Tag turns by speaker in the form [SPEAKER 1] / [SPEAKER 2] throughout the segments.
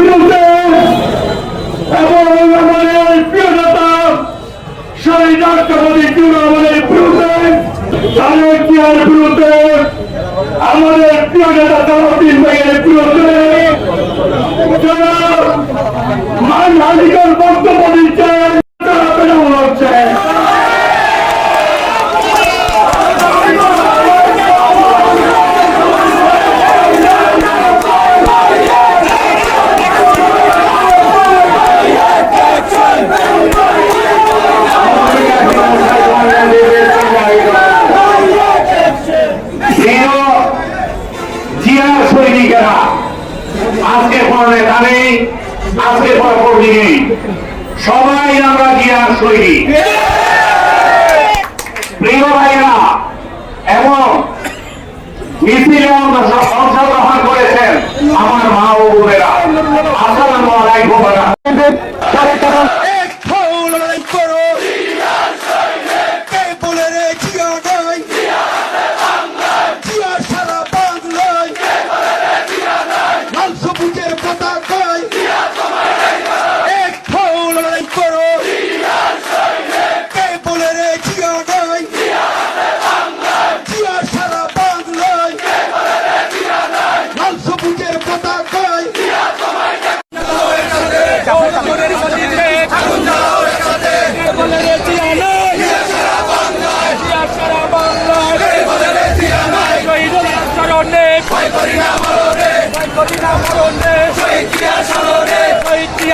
[SPEAKER 1] বিরুদ্ধে এবং আমাদের প্রিয় নেতা রহমানের বিরুদ্ধে তারেক জিয়ার বিরুদ্ধে, আমাদের প্রিয় নেতা তারাউদ্দিন ভাইয়ের বিরুদ্ধে যারা মানহানিকর বক্তব্য দিচ্ছেন।
[SPEAKER 2] জিয়ার সৈনিকেরা। আজকে কোনো নেতা নেই আজকে কোনো কর্মী নেই। সবাই আমরা জিয়ার সৈনিক। প্রিয় ভাইরা, এবং মিছিলে অংশ- অংশগ্রহণ করেছেন আমার মা ও বোনেরা। আসসালামু আলাইকুম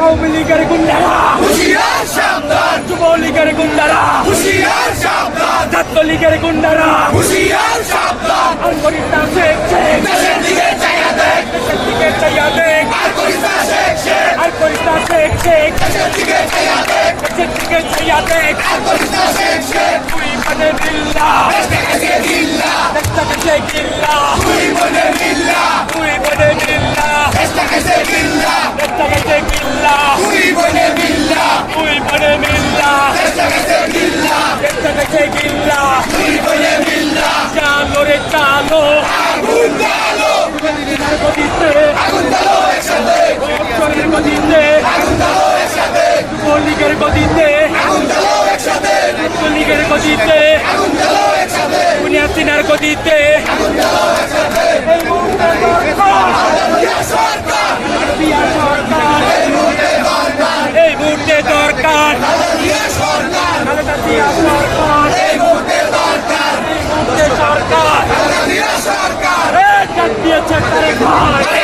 [SPEAKER 3] আওয়ামী লীগের গুন্ডারা। যুবলীগের গুন্ডারা। ছাত্রলীগের গুন্ডারা। আর করিস না শেখ শেখ। দেশের দিকে চাইয়া দেখ। আর করিস না শেখ শেখ। দেশের দিকে চাইয়া দেখ। তুই মানে দিল্লা। দেশটাকে গদিতে দুনিয়া সিনার গদিতে। এই মুহূর্তে দরকার। সরকার মুহূর্তে সরকার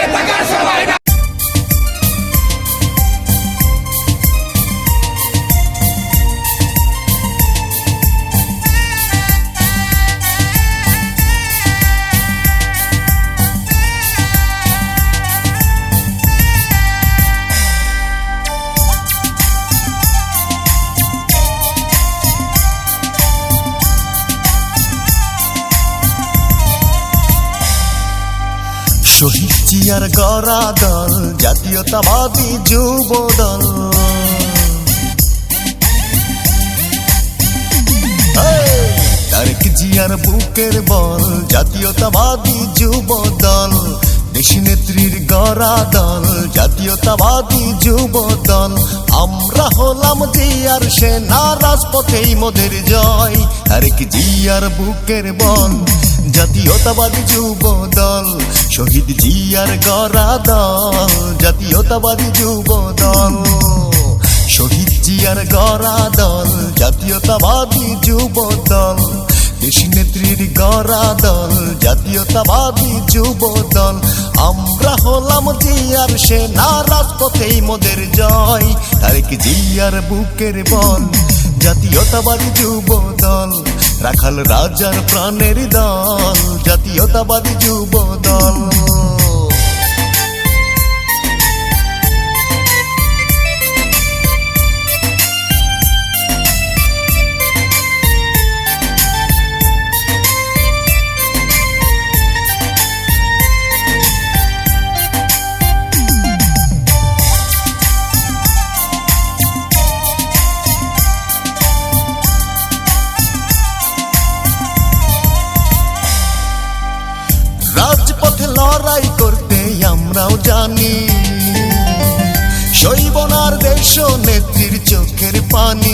[SPEAKER 4] শহীদ জিয়ার গড়া দল, জাতীয়তাবাদী যুব দল তারেক জিয়ার বুকের বল, জাতীয়তাবাদী যুব দল দেশী নেত্রীর গড়া দল, জাতীয়তাবাদী যুব দল আমরা হলাম জিয়ার সেনা, রাজপথেই মোদের জয়। তারেক জিয়ার বুকের বল জাতীয়তাবাদী যুব দল শহীদ জিয়ার গড়া দল, জাতীয়তাবাদী যুব দল শহীদ জিয়ার গড়া দল, জাতীয়তাবাদী যুব দল দেশী নেত্রীর গড়া দল, জাতীয়তাবাদী যুব দল আমরা হলাম জিয়ার সেনা, রাজপথেই মোদের জয়, তারেক জিয়ার বুকের বল, জাতীয়তাবাদী যুব দল রাখাল রাজার প্রাণের দল জাতীয়তাবাদী যুব নেত্রীর চোখের পানি।